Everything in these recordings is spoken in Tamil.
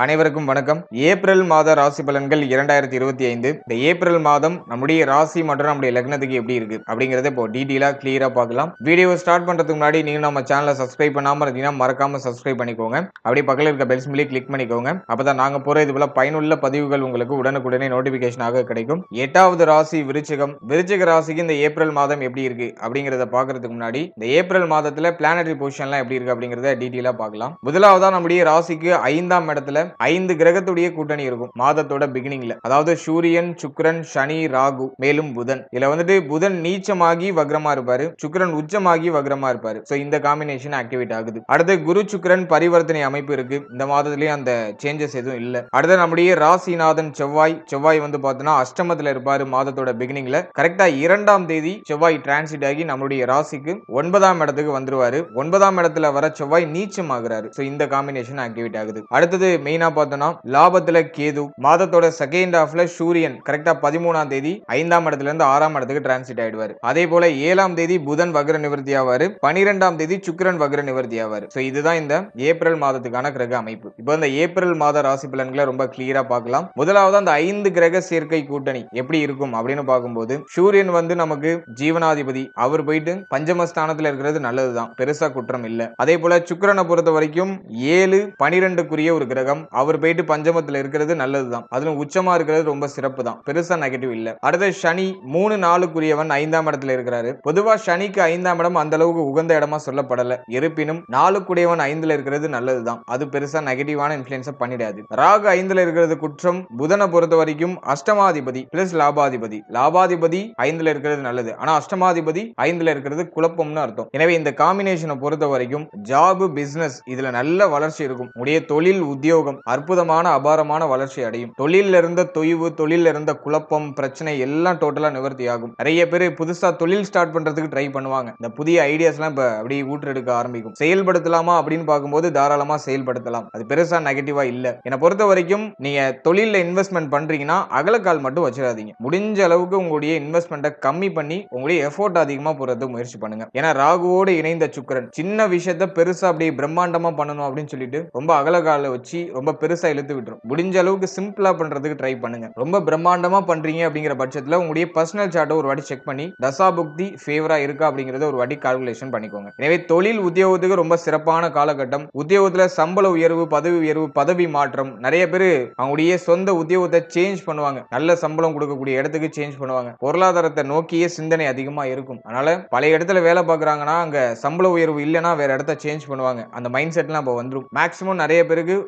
அனைவருக்கும் வணக்கம். ஏப்ரல் மாத ராசி பலன்கள் இரண்டாயிரத்தி இருபத்தி ஐந்து. இந்த ஏப்ரல் மாதம் நம்முடைய ராசி மற்றும் நம்முடைய லக்னத்துக்கு எப்படி இருக்கு அப்படிங்கறத இப்போ டீட்டெயிலா கிளியரா பார்க்கலாம். வீடியோ ஸ்டார்ட் பண்றதுக்கு முன்னாடி நீங்க நம்ம சேனலை சப்ஸ்கிரைப் பண்ணாம இருந்தீங்கன்னா மறக்காம சப்ஸ்கிரைப் பண்ணிக்கோங்க. அப்படியே பக்கத்தில் இருக்க பெல் சிம்பிளி கிளிக் பண்ணிக்கோங்க. அப்பதான் நாங்க போற இது போல பயனுள்ள பதிவுகள் உங்களுக்கு உடனுக்குடனே நோட்டிபிகேஷனாக கிடைக்கும். எட்டாவது ராசி விருச்சிகம். விருச்சிக ராசிக்கு இந்த ஏப்ரல் மாதம் எப்படி இருக்கு அப்படிங்கறத பாக்குறதுக்கு முன்னாடி இந்த ஏப்ரல் மாதத்துல பிளானட்டரி பொசிஷன்லாம் எப்படி இருக்கு அப்படிங்கறத டீட்டெயிலா பார்க்கலாம். முதலாவதா நம்முடைய ராசிக்கு ஐந்தாம் இடத்துல ஐந்து கிரகத்துடைய கூட்டணி இருக்கும். மாதத்தோட பிகினிங்ல அதாவது சூரியன் சுக்ரன் சனி ராகு மேலும் புதன். இதுல வந்துட்டு புதன் நீச்சமாகி வக்ரமா இருப்பாரு. சுக்கிரன் உச்சமாகி வக்ரமா இருப்பாரு. சோ இந்த காம்பினேஷன் ஆக்டிவேட் ஆகுது. அடுத்து குரு சுக்ரன் பரிவர்த்தனை அமைப்பு இருக்கு. இந்த மாதத்துலயும் அந்த சேஞ்சஸ் எதுவும் இல்ல. அடுத்து நம்முடைய ராசிநாதன் செவ்வாய். செவ்வாய் வந்து பாத்தீங்கன்னா அஷ்டமத்துல இருப்பாரு மாதத்தோட பிகினிங்ல கரெக்டா இரண்டாம் தேதி செவ்வாய் டிரான்சிட் ஆகி நம்மளுடைய ராசிக்கு ஒன்பதாம் இடத்துக்கு வந்துருவாரு. ஒன்பதாம் இடத்துல வர செவ்வாய் நீச்சம் ஆகுறாரு சோ இந்த காம்பினேஷன் ஆக்டிவேட் ஆகுது. அடுத்தது மெயினா பார்த்தோம்னா லாபத்துல கேது மாதத்தோட செகண்ட் ஹாஃப்ல சூரியன் கரெக்டா பதிமூணாம் தேதி ஐந்தாம் இடத்துல இருந்து ஆறாம் இடத்துக்கு டிரான்சிட் ஆயிடுவாரு. அதே போல ஏழாம் தேதி புதன் வக்ர நிவர்த்தி ஆவாரு பனிரெண்டாம் தேதி சுக்கரன் வக்ர நிவர்த்தி ஆவாரு. சோ இதுதான் இந்த ஏப்ரல் மாதத்துக்கான கிரக அமைப்பு. இப்போ இந்த ஏப்ரல் மாத ராசி பலன்களை ரொம்ப கிளியரா பார்க்கலாம். முதலாவது அந்த ஐந்து கிரக சேர்க்கை கூட்டணி எப்படி இருக்கும் அப்படின்னு பார்க்கும்போது சூரியன் வந்து நமக்கு ஜீவனாதிபதி. அவர் போயிட்டு பஞ்சமஸ்தானத்துல இருக்கிறது நல்லதுதான். பெருசா குற்றம் இல்ல. அதே போல சுக்கரனை பொறுத்த வரைக்கும் ஏழு பனிரெண்டுக்குரிய ஒரு கிரகம். அவர் போயிட்டு பஞ்சமத்துல இருக்கிறது நல்லதுதான். அதுல உச்சமா இருக்கிறது ரொம்ப சிறப்பு தான் பெருசா நெகட்டிவ் இல்ல. அடுத்த சனி மூணு நாளுக்குரியவன் ஐந்தாம் இடத்துல இருக்கிறாரு. பொதுவா சனிக்கு ஐந்தாம் இடம் அந்த அளவுக்கு உகந்த இடமா சொல்லப்படல. இருப்பினும் நாளுக்குடையவன் ஐந்துல இருக்கிறது நல்லதுதான். அது பெருசா நெகட்டிவான இன்ஃபுளுன்ஸ பண்ணிடாது. ராகு ஐந்துல இருக்கிறது குற்றம். புதனை பொறுத்த வரைக்கும் அஷ்டமாதிபதி பிளஸ் லாபாதிபதி. லாபாதிபதி ஐந்துல இருக்கிறது நல்லது. ஆனா அஷ்டமாதிபதி ஐந்துல இருக்கிறது குழப்பம்னு அர்த்தம். எனவே இந்த காம்பினேஷனை பொறுத்த வரைக்கும் ஜாப் பிசினஸ் இதுல நல்ல வளர்ச்சி இருக்கும். உடைய தொழில் உத்தியோகம் அற்புதமான அபாரமான வளர்ச்சி அடையும். தொழில இருந்த தொய்வு தொழில இருந்த குழப்பம் பிரச்சனை எல்லாம் டோட்டலா நிவர்த்தி ஆகும் நிறைய பேர் புதுசா தொழில் ஸ்டார்ட் பண்றதுக்கு ட்ரை பண்ணுவாங்க. இந்த புதிய ஐடியாஸ் எல்லாம் இப்ப அப்படியே ஊற்றெடுக்க ஆரம்பிக்கும். செயல்படுத்தலாமா அப்படின்னு பார்க்கும்போது தாராளமா செயல்படுத்தலாம். அது பெருசா நெகட்டிவா இல்ல. என்னை பொறுத்த வரைக்கும் நீங்க தொழில இன்வெஸ்ட்மெண்ட் பண்றீங்கன்னா அகலக்கால் மட்டும் வச்சிடாதீங்க. முடிஞ்ச அளவுக்கு உங்களுடைய இன்வெஸ்ட்மெண்ட்டை கம்மி பண்ணி உங்களுடைய எஃபோர்ட் அதிகமா போறதுக்கு முயற்சி பண்ணுங்க. ஏன்னா ராகுவோடு இணைந்த சுக்கரன். சின்ன விஷயத்த பெருசா அப்படியே பிரம்மாண்டமா பண்ணணும் அப்படின்னு சொல்லிட்டு ரொம்ப அகலக்கால வச்சு ரொம்ப பெருசா இழுத்து விட்டுரும். முடிஞ்ச அளவுக்கு சிம்பிளா பண்றதுக்கு ட்ரை பண்ணுங்க. ரொம்ப பிரம்மாண்டமா பண்றீங்க அப்படிங்கிற பட்சத்துல உங்களுடைய பர்சனல் சார்ட்டை ஒரு வாட்டி செக் பண்ணி தசாபுக்தி ஃபேவரா இருக்கா அப்படிங்கறத ஒரு வாட்டி கால்குலேஷன் பண்ணிக்கோங்க. எனவே தொழில் உத்தியோகத்துக்கு ரொம்ப சிறப்பான காலகட்டம். உத்தியோகத்துல சம்பள உயர்வு பதவி உயர்வு பதவி மாற்றம். நிறைய பேர் அவங்களுடைய சொந்த உத்தியோகத்தை சேஞ்ச் பண்ணுவாங்க. நல்ல சம்பளம் கொடுக்கக்கூடிய இடத்துக்கு சேஞ்ச் பண்ணுவாங்க. பொருளாதாரத்தை நோக்கியே சிந்தனை அதிகமா இருக்கும். அதனால பழைய இடத்துல வேலை பார்க்குறாங்கன்னா அங்க சம்பள உயர்வு இல்லைன்னா வேற இடத்த சேஞ்ச் பண்ணுவாங்க. அந்த மைண்ட் செட்லாம் இப்போ வந்துடும் மேக்சிமம் நிறைய பேருக்கு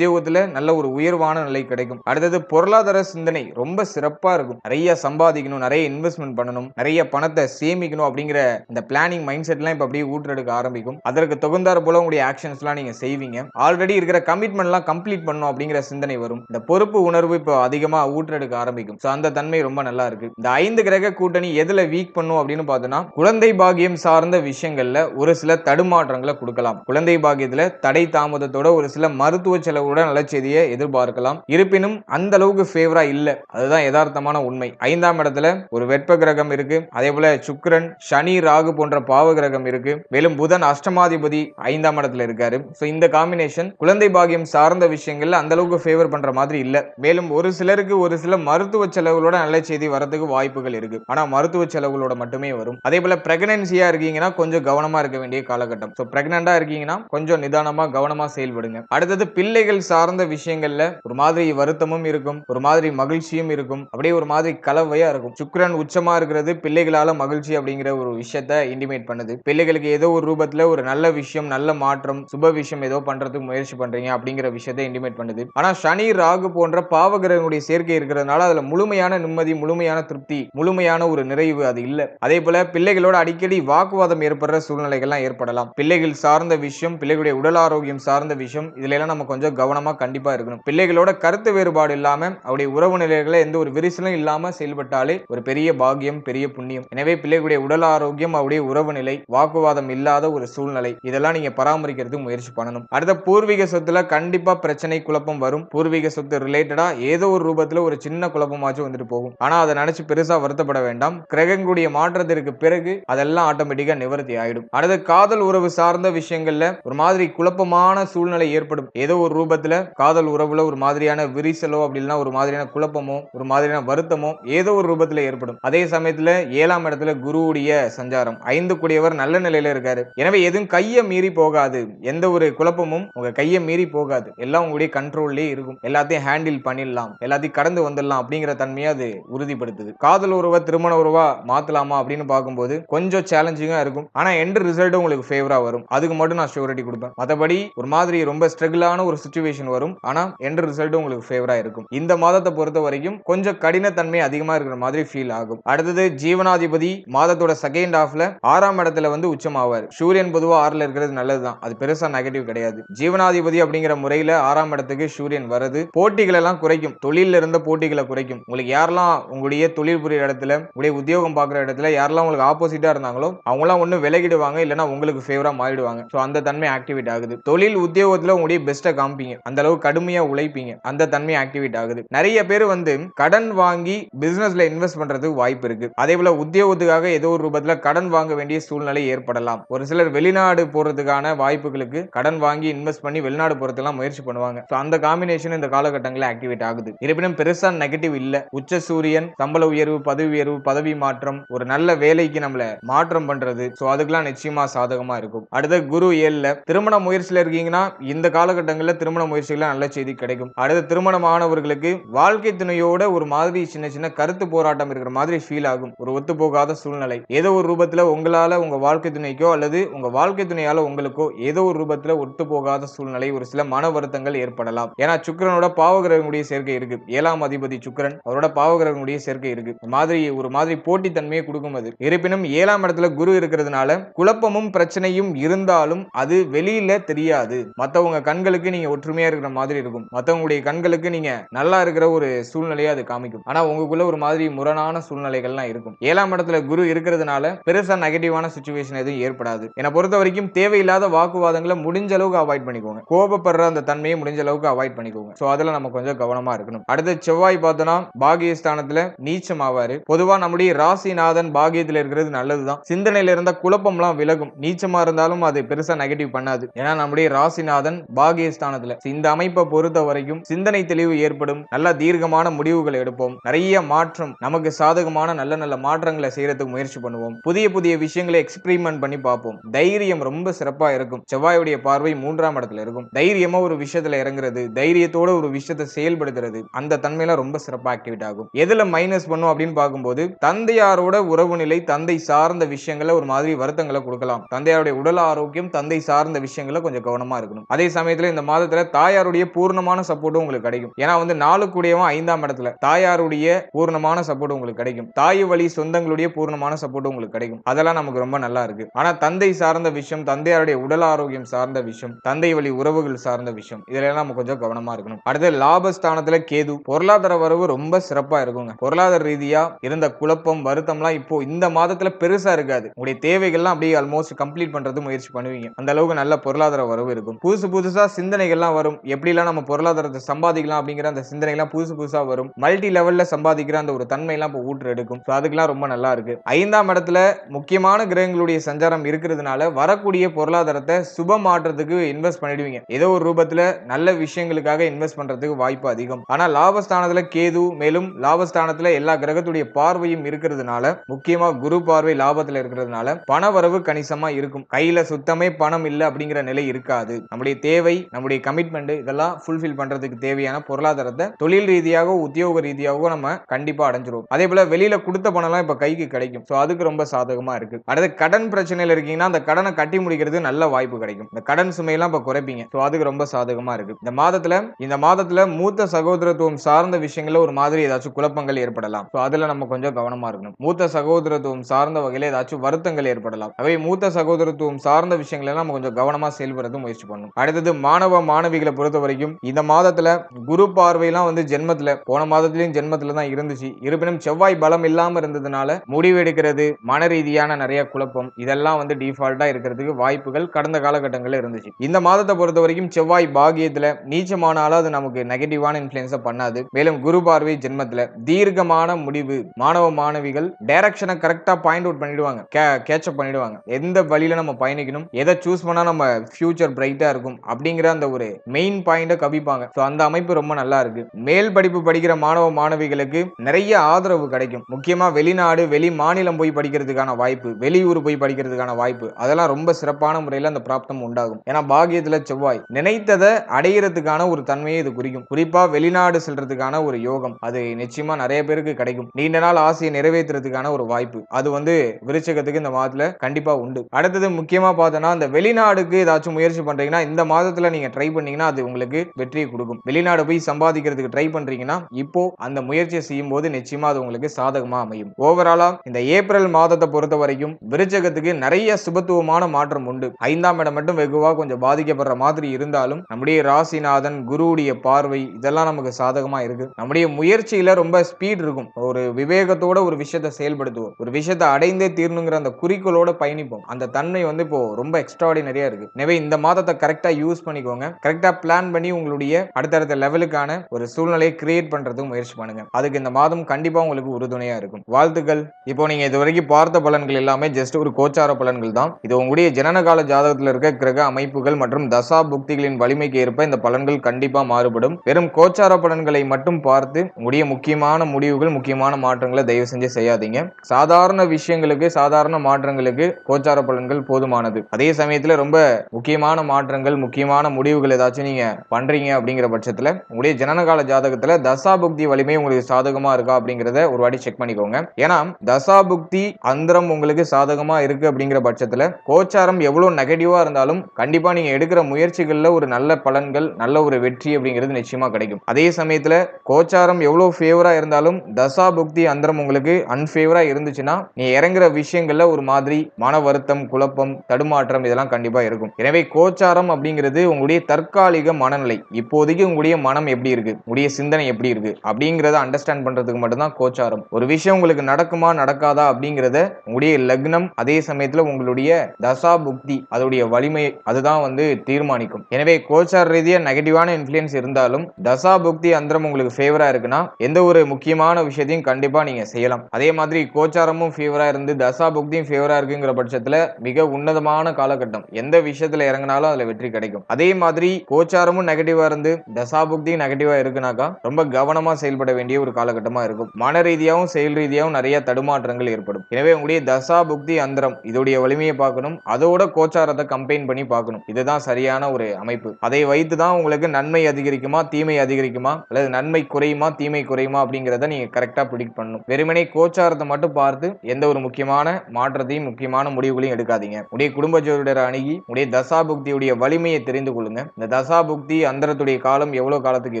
உத்தியோகத்துல நல்ல ஒரு உயர்வான நிலை கிடைக்கும். அடுத்தது பொருளாதார சிந்தனை ரொம்ப சிறப்பா இருக்கும். நிறைய சம்பாதிக்கணும் நிறைய இன்வெஸ்ட்மெண்ட் பண்ணணும் நிறைய பணத்தை சேமிக்கணும் அப்படிங்கிற இந்த பிளானிங் மைண்ட் செட்லாம் இப்போ அப்படியே ஊற்றெடுக்க ஆரம்பிக்கும். அதற்கு தகுந்தாறு போல உங்களுடைய ஆக்ஷன்ஸ்லாம் நீங்க செய்வீங்க. ஆல்ரெடி இருக்கிற கமிட்மெண்ட்லாம் கம்ப்ளீட் பண்ணணும் அப்படிங்கிற சிந்தனை வரும். இந்த பொறுப்பு உணர்வு இப்போ அதிகமா ஊற்றெடுக்க ஆரம்பிக்கும். ஸோ அந்த தன்மை ரொம்ப நல்லா இருக்கு. இந்த ஐந்து கிரக கூட்டணி எதுல வீக் பண்ணும் அப்படின்னு பார்த்தோம்னா குழந்தை பாகியம் சார்ந்த விஷயங்கள்ல ஒரு சில தடுமாற்றங்களை கொடுக்கலாம். குழந்தை பாகியத்துல தடை தாமதத்தோட ஒரு சில மருத்துவ செலவுடன் நல்ல செய்தியை எதிர்பார்க்கலாம். இருப்பினும் அந்த அளவுக்கு ஃபேவரா இல்ல. அதுதான் யதார்த்தமான உண்மை. ஐந்தாம் இடத்துல ஒரு வெப்ப கிரகம் இருக்கு. அதே போல சுக்கரன் சனி ராகு போன்ற பாவ கிரகம் இருக்கு. மேலும் புதன் அஷ்டமாதிபதி ஐந்தாம் இடத்துல இருக்காரு. ஸோ இந்த காம்பினேஷன் குழந்தை பாகியம் சார்ந்த விஷயங்கள்ல அந்த அளவுக்கு ஃபேவர் பண்ற மாதிரி இல்ல. மேலும் ஒரு சிலருக்கு ஒரு சில மருத்துவ செலவுகளோட நல்ல செய்தி வரதுக்கு வாய்ப்புகள் இருக்கு. ஆனா மருத்துவ செலவுகளோட மட்டுமே வரும். அதே போல பிரெக்னன்சியா இருக்கீங்கன்னா கொஞ்சம் கவனமா இருக்க வேண்டிய காலகட்டம். ஸோ பிரெக்னண்டா இருக்கீங்கன்னா கொஞ்சம் நிதானமா கவனமா செயல்படுங்க. அடுத்தது பிள்ளைகள் சார்ந்த விஷயங்கள்ல ஒரு மாதிரி வருத்தமும் இருக்கும் ஒரு மாதிரி மகிழ்ச்சியும் இருக்கும். அப்படியே ஒரு மாதிரி கலவையா இருக்கும். சுக்கரன் உச்சமா இருக்கிறது பிள்ளைகளால மகிழ்ச்சி அப்படிங்கிற ஒரு விஷயத்த இன்டிமேட் பண்ணுது. பிள்ளைகளுக்கு ஏதோ ஒரு ரூபத்துல ஒரு நல்ல விஷயம் நல்ல மாற்றம் சுப விஷயம் ஏதோ பண்றதுக்கு முயற்சி பண்றீங்க அப்படிங்கிற விஷயத்தை இன்டிமேட் பண்ணுது. ஆனா சனி ராகு போன்ற பாவகிரகனுடைய சேர்க்கை இருக்கிறதுனால அதுல முழுமையான நிம்மதி முழுமையான திருப்தி முழுமையான ஒரு நிறைவு அது இல்ல. அதே போல பிள்ளைகளோட அடிக்கடி வாக்குவாதம் ஏற்படுற சூழ்நிலைகள்லாம் ஏற்படலாம். பிள்ளைகள் சார்ந்த விஷயம் பிள்ளைகளுடைய உடல் ஆரோக்கியம் சார்ந்த விஷயம் இதுல எல்லாம் நம்ம கொஞ்சம் கவனம் கண்டிப்பா இருக்கணும். பிள்ளைகளோட கருத்து வேறுபாடு இல்லாம அவருடைய உறவு நிலைகளை எந்த ஒரு விரிசலும் இல்லாமல் செயல்பட்டாலே ஒரு பெரிய பாக்கியம் பெரிய புண்ணியம். எனவே பிள்ளைகளுடைய உடல் ஆரோக்கியம் அவருடைய உறவு நிலை வாக்குவாதம் இல்லாத ஒரு சூழ்நிலை இதெல்லாம் நீங்க பராமரிக்கிறதுக்கு முயற்சி பண்ணணும். அடுத்த பூர்வீக சொத்துல கண்டிப்பா பிரச்சனை குழப்பம் வரும். பூர்வீக சொத்து ரிலேட்டடா ஏதோ ஒரு ரூபத்துல ஒரு சின்ன குழப்பமாச்சும் வந்துட்டு போகும். ஆனா அதை நினைச்சு பெருசா வருத்தப்பட வேண்டாம். கிரகங்களுடைய மாற்றத்திற்கு பிறகு அதெல்லாம் ஆட்டோமேட்டிக்கா நிவர்த்தி ஆயிடும். அடுத்த காதல் உறவு சார்ந்த விஷயங்கள்ல ஒரு மாதிரி குழப்பமான சூழ்நிலை ஏற்படும். ஏதோ ஒரு ரூபத்தில் ரூபத்துல காதல் உறவுல ஒரு மாதிரியான விரிசலோ அப்படி இல்லைன்னா ஒரு மாதிரியான குழப்பமோ ஒரு மாதிரியான வருத்தமோ ஏதோ ஒரு ரூபத்துல ஏற்படும். அதே சமயத்துல ஏழாம் இடத்துல குருவுடைய சஞ்சாரம். ஐந்து கூடியவர் நல்ல நிலையில இருக்காரு. எனவே எதுவும் கையை மீறி போகாது. எந்த ஒரு குழப்பமும் உங்க கையை மீறி போகாது. எல்லாம் உங்களுடைய கண்ட்ரோல்லே இருக்கும். எல்லாத்தையும் ஹேண்டில் பண்ணிடலாம். எல்லாத்தையும் கடந்து வந்துடலாம் அப்படிங்கிற தன்மையை அது உறுதிப்படுத்துது. காதல் உறவை திருமண உறவா மாத்தலாமா அப்படின்னு பார்க்கும்போது கொஞ்சம் சேலஞ்சிங்கா இருக்கும். ஆனா எண்ட் ரிசல்ட் உங்களுக்கு ஃபேவரா வரும். அதுக்கு மட்டும் நான் ஷூரிட்டி கொடுப்பேன். மற்றபடி ஒரு மாதிரி ரொம்ப ஸ்ட்ரகிளான ஒரு சுச்சுவேஷன் வரும். ஆனா எண்ட் ரிசல்ட் உங்களுக்கு ஃபேவரா இருக்கும். இந்த மாதத்தை பொறுத்த வரைக்கும் கொஞ்சம் கடினத்தன்மை அதிகமா இருக்கிற மாதிரி ஃபீல் ஆகும். அடுத்தது ஜீவனாதிபதி மாதத்தோட செகண்ட் ஹாஃப்ல ஆறாம் இடத்துல வந்து உச்சமாவார். சூரியன் பொதுவா ஆறுல இருக்கிறது நல்லதுதான். அது பெருசா நெகட்டிவ் கிடையாது. ஜீவனாதிபதி அப்படிங்கிற முறையில ஆறாம் இடத்துக்கு சூரியன் வருது போட்டிகள் எல்லாம் குறைக்கும். தொழில இருந்த போட்டிகளை குறைக்கும். உங்களுக்கு யாரெல்லாம் உங்களுடைய தொழில் புரியுற இடத்துல உங்களுடைய உத்தியோகம் பார்க்குற இடத்துல யாரெல்லாம் உங்களுக்கு ஆப்போசிட்டா இருந்தாங்களோ அவங்களாம் ஒண்ணு விலகிடுவாங்க. இல்லைன்னா உங்களுக்கு ஃபேவரா மாறிடுவாங்க. ஸோ அந்த தன்மை ஆக்டிவேட் ஆகுது. தொழில் உத்தியோகத்துல உங்களுடைய பெஸ்ட்டை காமிப்பீங்க. அந்த அளவுக்கு கடுமையா உழைப்பீங்க. அந்த தன்மை ஆக்டிவேட் ஆகுது. நிறைய பேர் வந்து கடன் வாங்கி பிசினஸ்ல இன்வெஸ்ட் பண்றதுக்கு வாய்ப்பு இருக்கு. அதே போல உத்தியோகத்துக்காக ஏதோ ஒரு ரூபத்துல கடன் வாங்க வேண்டிய சூழ்நிலை ஏற்படலாம். ஒரு சிலர் வெளிநாடு போறதுக்கான வாய்ப்புகளுக்கு கடன் வாங்கி இன்வெஸ்ட் பண்ணி வெளிநாடு போறதுக்கெல்லாம் முயற்சி பண்ணுவாங்க. ஸோ அந்த காம்பினேஷன் இந்த காலகட்டங்களில் ஆக்டிவேட் ஆகுது. இருப்பினும் பெருசா நெகட்டிவ் இல்ல. உச்ச சூரியன் சம்பள உயர்வு பதவி உயர்வு பதவி மாற்றம் ஒரு நல்ல வேலைக்கு நம்மள மாற்றம் பண்றது. ஸோ அதுக்கெல்லாம் நிச்சயமா சாதகமா இருக்கும். அடுத்த குரு ஏழுல திருமண முயற்சியில இருக்கீங்கன்னா இந்த காலகட்டங்களில் திருமண முயற்சிகள் நல்ல செய்தி கிடைக்கும். அடுத்த திருமணமானவர்களுக்கு வாழ்க்கை துணையோட ஒரு மாதிரி சின்ன சின்ன கருத்து போராட்டம் இருக்கிற மாதிரி ஃபீல் ஆகும். ஒரு ஒத்து போகாத சூழ்நிலை. ஏதோ ஒரு ரூபத்துல உங்களால உங்க வாழ்க்கை துணைக்கோ அல்லது உங்க வாழ்க்கை துணையால உங்களுக்கோ ஏதோ ஒரு ரூபத்துல ஒத்து போகாத சூழ்நிலை ஒரு சில மன வருத்தங்கள் ஏற்படலாம். ஏன்னா சுக்கிரனோட பாவகிரகனுடைய சேர்க்கை இருக்கு. ஏழாம் அதிபதி சுக்கிரன் அவரோட பாவகிரகனுடைய சேர்க்கை இருக்கு. மாதிரி ஒரு மாதிரி போட்டித்தன்மையை கொடுக்கும் அது. இருப்பினும் ஏழாம் இடத்துல குரு இருக்கிறதுனால குழப்பமும் பிரச்சனையும் இருந்தாலும் அது வெளியில தெரியாது. மத்தவங்க கண்களுக்கு நீங்க ஒற்றுமையா இருக்கிற மாதிரி இருக்கும். மத்தவங்களுடைய கண்களுக்கு நீங்க நல்லா இருக்கிற ஒரு சூழ்நிலையை அது காமிக்கும். ஆனா உங்களுக்குள்ள ஒரு மாதிரி முரணான சூழ்நிலைகள்லாம் இருக்கும். ஏழாம் இடத்துல குரு இருக்கிறதுனால பெருசா நெகட்டிவான சுச்சுவேஷன் எதுவும் ஏற்படாது. என்னை பொறுத்த வரைக்கும் தேவையில்லாத வாக்குவாதங்களை முடிஞ்ச அளவுக்கு அவாய்ட் பண்ணிக்கோங்க. கோபப்படுற அந்த தன்மையை முடிஞ்ச அளவுக்கு அவாய்ட் பண்ணிக்கோங்க. சோ அதுல நம்ம கொஞ்சம் கவனமா இருக்கணும். அடுத்து செவ்வாய் பார்த்தோம்னா பாகியஸ்தானத்துல நீச்சம் ஆவாரு. பொதுவா நம்முடைய ராசிநாதன் பாகியத்துல இருக்கிறது நல்லதுதான். சிந்தனையில இருந்த குழப்பம்லாம் விலகும். நீச்சமா இருந்தாலும் அது பெருசா நெகட்டிவ் பண்ணாது. ஏன்னா நம்முடைய ராசிநாதன் பாகியஸ்தானத்துல. இந்த அமைப்பை பொறுத்த வரைக்கும் சிந்தனை தெளிவு ஏற்படும் நல்ல தீர்க்கமான முடிவுகளை எடுப்போம். நிறைய மாற்றம் நமக்கு சாதகமான நல்ல நல்ல மாற்றங்களை செய்யறதுக்கு முயற்சி பண்ணுவோம். புதிய புதிய விஷயங்களை எக்ஸ்பிரிமெண்ட் பண்ணி பார்ப்போம். தைரியம் ரொம்ப சிறப்பா இருக்கும். செவ்வாயுடைய பார்வை மூன்றாம் இடத்துல இருக்கும். தைரியமா ஒரு விஷயத்துல இறங்குறது தைரியத்தோட ஒரு விஷயத்தை செயல்படுத்துறது அந்த தன்மையில ரொம்ப சிறப்பா ஆக்டிவேட் ஆகும். எதுல மைனஸ் பண்ணும் அப்படின்னு பார்க்கும்போது தந்தையாரோட உறவு நிலை தந்தை சார்ந்த விஷயங்களை ஒரு மாதிரி வருத்தங்களை கொடுக்கலாம். தந்தையாருடைய உடல் ஆரோக்கியம் தந்தை சார்ந்த விஷயங்களை கொஞ்சம் கவனமா இருக்கணும். அதே சமயத்துல இந்த மாதத்துல தாயாருடைய பூர்ணமான சப்போர்ட்டும் உங்களுக்கு கிடைக்கும். ஏன்னா வந்து நாலு கூடியவன் ஐந்தாம் இடத்துல. தாயாருடைய பூர்ணமான சப்போர்ட் உங்களுக்கு கிடைக்கும். தாய் வழி சொந்தங்களுடைய பூர்ணமான சப்போர்ட் உங்களுக்கு கிடைக்கும். அதெல்லாம் நமக்கு ரொம்ப நல்லா இருக்கு. ஆனா தந்தை சார்ந்த விஷயம் தந்தையாருடைய உடல் ஆரோக்கியம் சார்ந்த விஷயம் தந்தை வழி உறவுகள் சார்ந்த விஷயம் இதுல நம்ம கொஞ்சம் கவனமா இருக்கணும். அடுத்து லாபஸ்தானத்துல கேது. பொருளாதார வரவு ரொம்ப சிறப்பா இருக்குங்க. பொருளாதார ரீதியா இருந்த குழப்பம் வருத்தம்லாம் இப்போ இந்த மாதத்துல பெருசா இருக்காது. உங்களுடைய தேவைகள்லாம் அப்படியே ஆல்மோஸ்ட் கம்ப்ளீட் பண்றது முயற்சி பண்ணுவீங்க. அந்த அளவுக்கு நல்ல பொருளாதார வரவு இருக்கும். புதுசு புதுசா சிந்தனைகள்லாம் வரும். எப்படிலாம் நம்ம பொருளாதாரத்தை சம்பாதிக்கலாம் அப்படிங்கிற அந்த சிந்தனைலாம் புதுசு புதுசா வரும். மல்டி லெவல்ல சம்பாதிக்கிற அந்த ஒரு தன்மையெல்லாம் இப்போ ஊற்று எடுக்கும். ஸோ அதுக்கெல்லாம் ரொம்ப நல்லா இருக்கு. ஐந்தாம் இடத்துல முக்கியமான கிரகங்களுடைய சஞ்சாரம் இருக்கிறதுனால வரக்கூடிய பொருளாதாரத்தை சுப மாற்றத்துக்கு இன்வெஸ்ட் பண்ணிடுவீங்க. ஏதோ ஒரு ரூபத்துல நல்ல விஷயங்களுக்காக இன்வெஸ்ட் பண்றதுக்கு வாய்ப்பு அதிகம். ஆனா லாபஸ்தானத்துல கேது மேலும் லாபஸ்தானத்துல எல்லா கிரகத்துடைய பார்வையும் இருக்கிறதுனால முக்கியமா குரு பார்வை லாபத்துல இருக்கிறதுனால பண வரவு கணிசமா இருக்கும். கையில சுத்தமே பணம் இல்லை அப்படிங்கிற நிலை இருக்காது. நம்முடைய தேவை நம்முடைய கமிட்மெண்ட் இதெல்லாம் ஃபுல்ஃபில் பண்றதுக்கு தேவையான பொருளாதாரத்தை தொழில் ரீதியாகவோ உத்தியோக ரீதியாகவோ நம்ம கண்டிப்பா அடைஞ்சிருவோம். அதே போல வெளியில கொடுத்த பணம்லாம் இப்ப கைக்கு கிடைக்கும். ஸோ அதுக்கு ரொம்ப சாதகமா இருக்கு. அடுத்து கடன் பிரச்சனையில இருக்கீங்கன்னா அந்த கடனை கட்டி முடிக்கிறது நல்ல வாய்ப்பு கிடைக்கும். இந்த கடன் சுமையெல்லாம் இப்ப குறைப்பீங்க. ஸோ அதுக்கு ரொம்ப சாதகமா இருக்கு. இந்த மாதத்துல இந்த மாதத்துல மூத்த சகோதரத்துவம் சார்ந்த விஷயங்கள்ல ஒரு மாதிரி ஏதாச்சும் குழப்பங்கள் ஏற்படலாம். ஸோ அதுல நம்ம கொஞ்சம் கவனமா இருக்கணும். மூத்த சகோதரத்துவம் சார்ந்த வகையில ஏதாச்சும் வருத்தங்கள் ஏற்படலாம். அவை மூத்த சகோதரத்துவம் சார்ந்த விஷயங்கள் நம்ம கொஞ்சம் கவனமா செயல்படுறது முயற்சி பண்ணணும். அடுத்தது மாணவ மாணவிகள் பொறுத்த வரைக்கும் இந்த மாதத்துல குரு பார்வையெல்லாம் வந்து ஜென்மத்துல போன மாதத்துலயும் ஜென்மத்துல தான் இருந்துச்சு. இருப்பினும் செவ்வாய் பலம் இல்லாம இருந்ததுனால முடிவு எடுக்கிறது மன ரீதியான நிறைய குழப்பம். இதெல்லாம் வந்து டிஃபால்ட்டா இருக்கிறதுக்கு வாய்ப்புகள் கடந்த காலகட்டங்களில் இருந்துச்சு. இந்த மாதத்தை பொறுத்த வரைக்கும் செவ்வாய் பாகியத்துல நீச்சமானாலும் அது நமக்கு நெகட்டிவான இன்ஃபுளுன்ஸை பண்ணாது. மேலும் குரு பார்வை ஜென்மத்துல தீர்க்கமான முடிவு மாணவ மாணவிகள் டைரக்ஷனை கரெக்டா பாயிண்ட் அவுட் பண்ணிடுவாங்க. கேட்சப் பண்ணிடுவாங்க. எந்த வழியில நம்ம பயணிக்கணும் எதை சூஸ் பண்ணா நம்ம ஃபியூச்சர் பிரைட்டா இருக்கும் அப்படிங்கிற அந்த ஒரு மெயின் பாயிண்ட கவிப்பாங்க. ஸோ அந்த அமைப்பு ரொம்ப நல்லா இருக்கு. மேல் படிப்பு படிக்கிற மாணவ மாணவிகளுக்கு நிறைய ஆதரவு கிடைக்கும். முக்கியமா வெளிநாடு வெளி மாநிலம் போய் படிக்கிறதுக்கான வாய்ப்பு வெளியூர் போய் படிக்கிறதுக்கான வாய்ப்பு அதெல்லாம் ரொம்ப சிறப்பான முறையில் அந்த பிராப்தம் உண்டாகும். ஏன்னா பாகியத்துல செவ்வாய். நினைத்ததை அடையிறதுக்கான ஒரு தன்மையை இது குறிக்கும். குறிப்பா வெளிநாடு செல்றதுக்கான ஒரு யோகம் அது நிச்சயமா நிறைய பேருக்கு கிடைக்கும். நீண்ட நாள் ஆசையை நிறைவேற்றுறதுக்கான ஒரு வாய்ப்பு அது வந்து விருச்சகத்துக்கு இந்த மாதத்துல கண்டிப்பா உண்டு. அடுத்தது முக்கியமா பார்த்தோன்னா இந்த வெளிநாடுக்கு ஏதாச்சும் முயற்சி பண்றீங்கன்னா இந்த மாதத்துல நீங்க ட்ரை பண்ணீங்கன்னா அது உங்களுக்கு வெற்றியை கொடுக்கும். வெளிநாடு போய் சம்பாதிக்கிறதுக்கு ட்ரை பண்றீங்கன்னா இப்போ அந்த முயற்சியை செய்யும் போது நிச்சயமா அது உங்களுக்கு சாதகமா அமையும். ஓவராலா இந்த ஏப்ரல் மாதத்தை பொறுத்த வரைக்கும் விருச்சகத்துக்கு நிறைய சுபத்துவமான மாற்றம் உண்டு. ஐந்தாம் இடம் மட்டும் வெகுவா கொஞ்சம் பாதிக்கப்படுற மாதிரி இருந்தாலும் நம்முடைய ராசிநாதன் குருவுடைய பார்வை இதெல்லாம் நமக்கு சாதகமா இருக்கு. நம்முடைய முயற்சியில ரொம்ப ஸ்பீட் இருக்கும். ஒரு விவேகத்தோட ஒரு விஷயத்தை செயல்படுத்துவோம். ஒரு விஷயத்தை அடைந்தே தீரணுங்கிற அந்த குறிக்கோளோட பயணிப்போம். அந்த தன்மை வந்து இப்போ ரொம்ப எக்ஸ்ட்ராடினரியா இருக்கு. எனவே இந்த மாதத்தை கரெக்டா யூஸ் பண்ணிக்கோங்க. கரெக்டா பிளான் பண்ணி உங்களுடைய அடுத்தடுத்த லெவலுக்கான ஒரு சூழ்நிலையை கிரியேட் பண்றதுக்கு முயற்சி பண்ணுங்க. அதுக்கு இந்த மாதம் கண்டிப்பா உங்களுக்கு உறுதுணையா இருக்கும். வாழ்த்துக்கள். இப்போ நீங்க இது வரைக்கும் பார்த்த பலன்கள் எல்லாமே ஜஸ்ட் ஒரு கோச்சார பலன்கள் தான். இது உங்களுடைய ஜனனகால ஜாதகத்தில் இருக்க கிரக அமைப்புகள் மற்றும் தசா புக்திகளின் வலிமைக்கு ஏற்ப இந்த பலன்கள் கண்டிப்பா மாறுபடும். வெறும் கோச்சார பலன்களை மட்டும் பார்த்து உங்களுடைய முக்கியமான முடிவுகள் முக்கியமான மாற்றங்களை தயவு செஞ்சு செய்யாதீங்க. சாதாரண விஷயங்களுக்கு சாதாரண மாற்றங்களுக்கு கோச்சார பலன்கள் போதுமானது. அதே சமயத்தில் ரொம்ப முக்கியமான மாற்றங்கள் முக்கியமான முடிவுகள் ஏதாச்சும் நீங்க பண்றீங்க அப்படிங்கிற பட்சத்துல உங்களுடைய ஜனனகால ஜாதகத்துல தசாபுக்தி வலிமை உங்களுக்கு சாதகமா இருக்கா அப்படிங்கிறத ஒரு வாட்டி செக் பண்ணிக்கோங்க. ஏன்னா தசாபுக்தி அந்தரம் உங்களுக்கு சாதகமா இருக்கு அப்படிங்கிற பட்சத்துல கோச்சாரம் எவ்வளவு நெகட்டிவா இருந்தாலும் கண்டிப்பா நீங்க எடுக்கிற முயற்சிகள்ல ஒரு நல்ல பலன்கள் நல்ல ஒரு வெற்றி அப்படிங்கிறது நிச்சயமா கிடைக்கும். அதே சமயத்துல கோச்சாரம் எவ்வளவு ஃபேவரா இருந்தாலும் தசா புக்தி அந்தரம் உங்களுக்கு அன்ஃபேவரா இருந்துச்சுன்னா நீ இறங்குற விஷயங்கள்ல ஒரு மாதிரி மன வருத்தம் குழப்பம் தடுமாற்றம் இதெல்லாம் கண்டிப்பா இருக்கும். எனவே கோச்சாரம் அப்படிங்கிறது உங்களுடைய தற்காலிக தற்காலிக மனநிலை. இப்போதைக்கு உங்களுடைய மனம் எப்படி இருக்கு? உங்களுடைய சிந்தனை எப்படி இருக்கு? அப்படிங்கிறத அண்டர்ஸ்டாண்ட் பண்றதுக்கு மட்டும்தான் கோச்சாரம். ஒரு விஷயம் உங்களுக்கு நடக்குமா நடக்காதா அப்படிங்கிறத உங்களுடைய லக்னம் அதே சமயத்துல உங்களுடைய தசா புக்தி அதோடைய வலிமை அதுதான் வந்து தீர்மானிக்கும். எனவே கோச்சார ரீதியா நெகட்டிவான இன்ஃபுளுன்ஸ் இருந்தாலும் தசா புக்தி அந்தரம் உங்களுக்கு ஃபேவரா இருக்குன்னா எந்த ஒரு முக்கியமான விஷயத்தையும் கண்டிப்பா நீங்க செய்யலாம். அதே மாதிரி கோச்சாரமும் ஃபேவரா இருந்து தசா புக்தியும் ஃபேவரா இருக்குங்கிற பட்சத்துல மிக உன்னதமான காலகட்டம். எந்த விஷயத்துல இறங்கினாலும் அதுல வெற்றி கிடைக்கும். அதே மாதிரி கோச்சாரமும் நெகட்டிவா இருந்து தசா புக்தியும் நெகட்டிவா இருக்குனாக்கா ரொம்ப கவனமா செயல்பட வேண்டிய ஒரு காலகட்டமா இருக்கும். மன ரீதியாகவும் செயல் ரீதியாகவும் நிறைய தடுமாற்றங்கள் ஏற்படும். எனவே உங்களுடைய தசா புக்தி அந்தரம் இதோடைய வலிமையை பார்க்கணும். அதோட கோச்சாரத்தை கம்பைன் பண்ணி பார்க்கணும். இதுதான் சரியான ஒரு அமைப்பு. அதை வைத்து தான் உங்களுக்கு நன்மை அதிகரிக்குமா தீமை அதிகரிக்குமா அல்லது நன்மை குறையுமா தீமை குறையுமா அப்படிங்கிறத நீங்க கரெக்டா ப்ரிடிக்ட் பண்ணணும். வெறுமனே கோச்சாரத்தை மட்டும் பார்த்து எந்த ஒரு முக்கியமான மாற்றத்தையும் முக்கியமான முடிவுகளையும் எடுக்காதீங்க. உடைய குடும்ப ஜோதிடரை அணுகி உடைய தசா புக்தியுடைய வலிமையை தெரிந்து கொள்ளுங்க. இந்த தசா புக்தி அந்தரத்துடைய காலம் எவ்வளவு காலத்துக்கு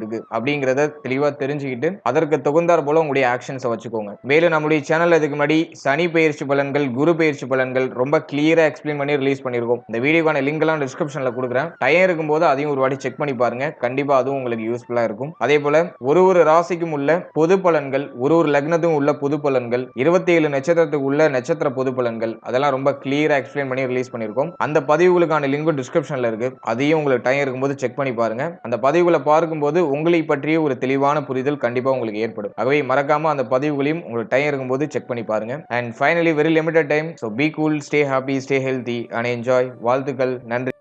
இருக்கு அப்படிங்கிறத தெளிவா தெரிஞ்சுக்கிட்டு அதற்கு தகுந்தார் போல உங்களுடைய ஆக்ஷன்ஸை வச்சுக்கோங்க. மேலும் நம்முடைய சேனல் அதுக்கு முன்னாடி சனி பயிற்சி பலன்கள் குரு பயிற்சி பலன்கள் ரொம்ப கிளியரா எக்ஸ்பிளைன் பண்ணி ரிலீஸ் பண்ணியிருக்கோம் இந்த வீடியோக்கான லிங்க் எல்லாம் டிஸ்கிரிப்ஷன்ல கொடுக்குறேன். இருக்கும் இருக்கும்போது அதையும் ஒரு வாட்டி செக் பண்ணி பாருங்க. கண்டிப்பா அதுவும் உங்களுக்கு யூஸ்ஃபுல்லா இருக்கும். அதே போல ஒரு ஒரு ராசிக்கும் உள்ள பொது பலன்கள் ஒரு ஒரு லக்னத்துக்கும் உள்ள பொது பலன்கள் இருபத்தி ஏழு நட்சத்திரத்துக்கு உள்ள நட்சத்திர பொது பலன்கள் அதெல்லாம் ரொம்ப கிளியரா எக்ஸ்பிளைன் பண்ணி ரிலீஸ் பண்ணியிருக்கோம் அந்த பதிவுகளுக்கான லிங்கும் டிஸ்கிரிப்ஷன்ல இருக்கு. அதையும் உங்களுக்கு டைம் இருக்கும்போது செக் பண்ணி பாருங்க. அந்த பதிவுகளை பார்க்கும்போது உங்களை பற்றிய ஒரு தெளிவான புரிதல் கண்டிப்பா உங்களுக்கு ஏற்படும். ஆகவே மறக்காம அந்த பதிவுகளையும் உங்களுக்கு டைம் இருக்கும்போது செக் பண்ணி பாருங்க. And finally very limited time so be cool stay happy stay healthy and enjoy வாழ்த்துக்கள். நன்றி.